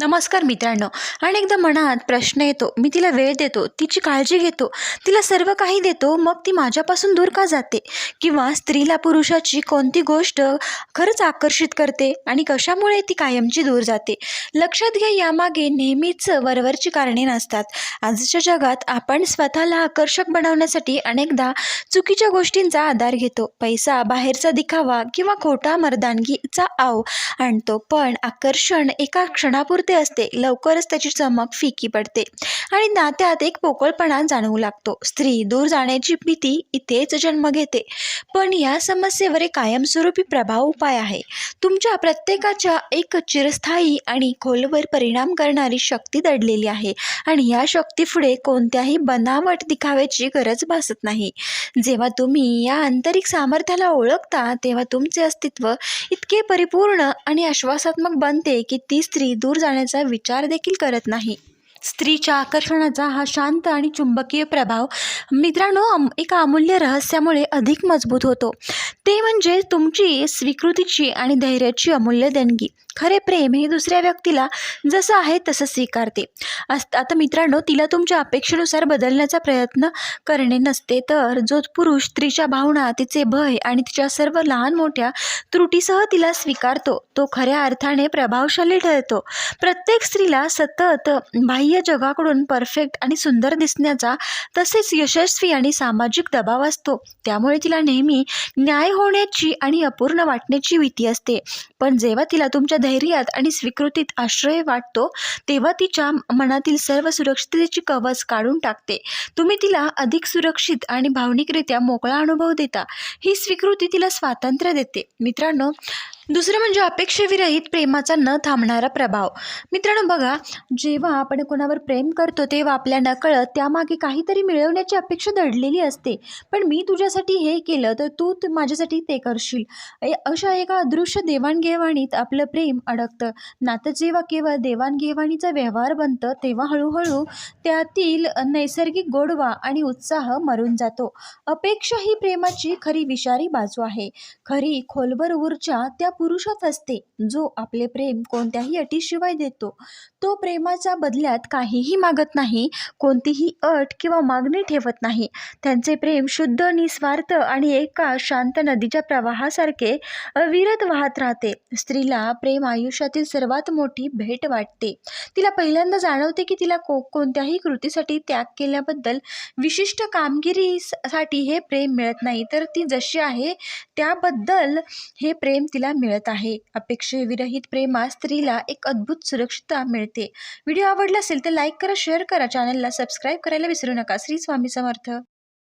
नमस्कार मित्रांनो. अनेकदा मनात प्रश्न येतो मी तिला वेळ देतो तिची काळजी घेतो तिला सर्व काही देतो मग ती माझ्यापासून दूर का जाते? किंवा स्त्रीला पुरुषाची कोणती गोष्ट खरंच आकर्षित करते आणि कशामुळे ती कायमची दूर जाते? लक्षात घ्या यामागे नेहमीच वरवरची कारणे नसतात. आजच्या जगात आपण स्वतःला आकर्षक बनवण्यासाठी अनेकदा चुकीच्या गोष्टींचा आधार घेतो. पैसा बाहेरचा दिखावा किंवा खोटा मर्दानगीचा आव आणतो. पण आकर्षण एका क्षणापुरते असते. लवकरच त्याची चमक फिकी पडते आणि नात्यात एक पोकळपणा जाणवू लागतो. स्त्री दूर जाण्याची भीती इथेच जन्म घेते. पण या समस्येवर एक कायमस्वरूपी प्रभाव उपाय आहे. तुमच्या प्रत्येकाच्या एक चिरस्थायी आणि खोलवर परिणाम करणारी शक्ती दडलेली आहे आणि या शक्तीपुढे कोणत्याही बनावट दिखाव्याची गरज भासत नाही. जेव्हा तुम्ही या आंतरिक सामर्थ्याला ओळखता तेव्हा तुमचे अस्तित्व इतके परिपूर्ण आणि आश्वासात्मक बनते की ती स्त्री दूर जाण्या करण्याचा विचार देखील करत नाही. स्त्रीच्या आकर्षणाचा हा शांत आणि चुंबकीय प्रभाव मित्रांनो अम एका अमूल्य रहस्यामुळे अधिक मजबूत होतो. ते म्हणजे तुमची स्वीकृतीची आणि धैर्याची अमूल्य देणगी. खरे प्रेम हे दुसऱ्या व्यक्तीला जसं आहे तसं स्वीकारते. असं आता मित्रांनो तिला तुमच्या अपेक्षेनुसार बदलण्याचा प्रयत्न करणे नसते तर जो पुरुष स्त्रीच्या भावना तिचे भय आणि तिच्या सर्व लहान मोठ्या त्रुटीसह तिला स्वीकारतो तो खऱ्या अर्थाने प्रभावशाली ठरतो. प्रत्येक स्त्रीला सतत बाह्य जगाकडून परफेक्ट आणि सुंदर दिसण्याचा तसेच यशस्वी आणि सामाजिक दबाव असतो. त्यामुळे तिला नेहमी न्याय होण्याची आणि अपूर्ण वाटण्याची भीती असते. पण जेव्हा तिला तुमच्या धैर्यात आणि स्वीकृतीत आश्रय वाटतो तेव्हा तिच्या मनातील सर्व सुरक्षिततेची कवच काढून टाकते. तुम्ही तिला अधिक सुरक्षित आणि भावनिकरित्या मोकळा अनुभव देता. ही स्वीकृती तिला स्वातंत्र्य देते. मित्रांनो दुसरं म्हणजे अपेक्षेविरहित प्रेमाचा न थांबणारा प्रभाव. मित्रांनो बघा जेव्हा आपण कोणावर प्रेम करतो तेव्हा आपल्या नकळत त्यामागे काहीतरी मिळवण्याची अपेक्षा दडलेली असते. पण मी तुझ्यासाठी हे केलं तर तू माझ्यासाठी ते करशील. ए- अशा एका अदृश्य देवाणघेवाणीत आपलं प्रेम अडकतं. नातं जेव्हा केवळ देवाणघेवाणीचा व्यवहार बनतं तेव्हा हळूहळू त्यातील नैसर्गिक गोडवा आणि उत्साह मरून जातो. अपेक्षा ही प्रेमाची खरी विषारी बाजू आहे. खरी खोलवर ऊर्जा त्या पुरुषच असते जो आपले प्रेम कोणत्याही अटीशिवाय देतो. तो प्रेमाच्या बदल्यात काहीही मागत नाही कोणतीही अट किंवा मागणी ठेवत नाही. त्यांचे प्रेम शुद्ध निस्वार्थ आणि एका शांत नदीच्या प्रवाहासारखे अविरत वाहत राहते. स्त्रीला प्रेम आयुष्यातील सर्वात मोठी भेट वाटते. तिला पहिल्यांदा जाणवते की तिला को कोणत्याही कृतीसाठी त्याग केल्याबद्दल विशिष्ट कामगिरीसाठी हे प्रेम मिळत नाही. तर ती जशी आहे त्याबद्दल हे प्रेम तिला मिळत आहे. अपेक्षेविरहित प्रेमात स्त्रीला एक अद्भुत सुरक्षितता मिळते. व्हिडिओ आवडला असेल तर लाईक करा शेअर करा. चॅनलला सबस्क्राईब करायला विसरू नका. श्री स्वामी समर्थ.